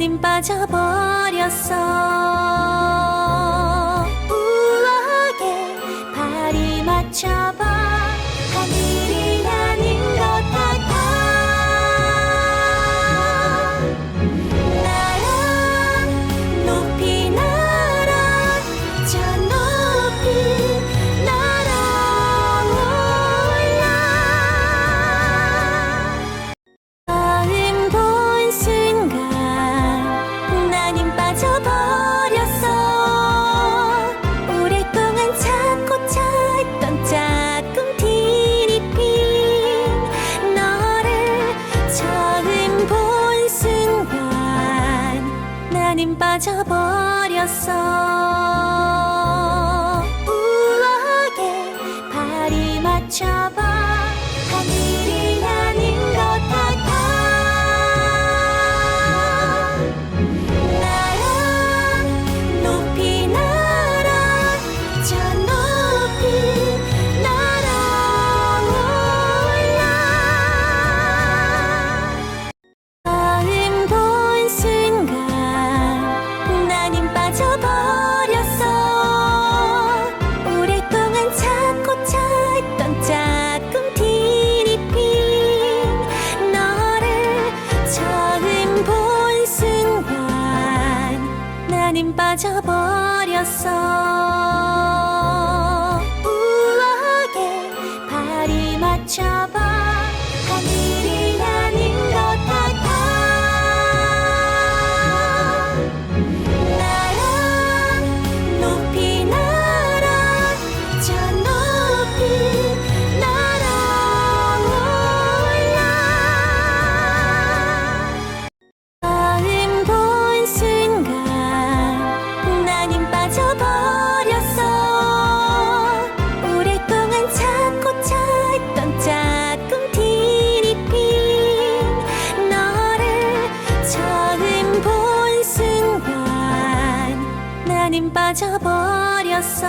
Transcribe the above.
하나님 빠져버렸어. 나는 빠져버렸어. 님 빠져버렸어. 나는 빠져버렸어.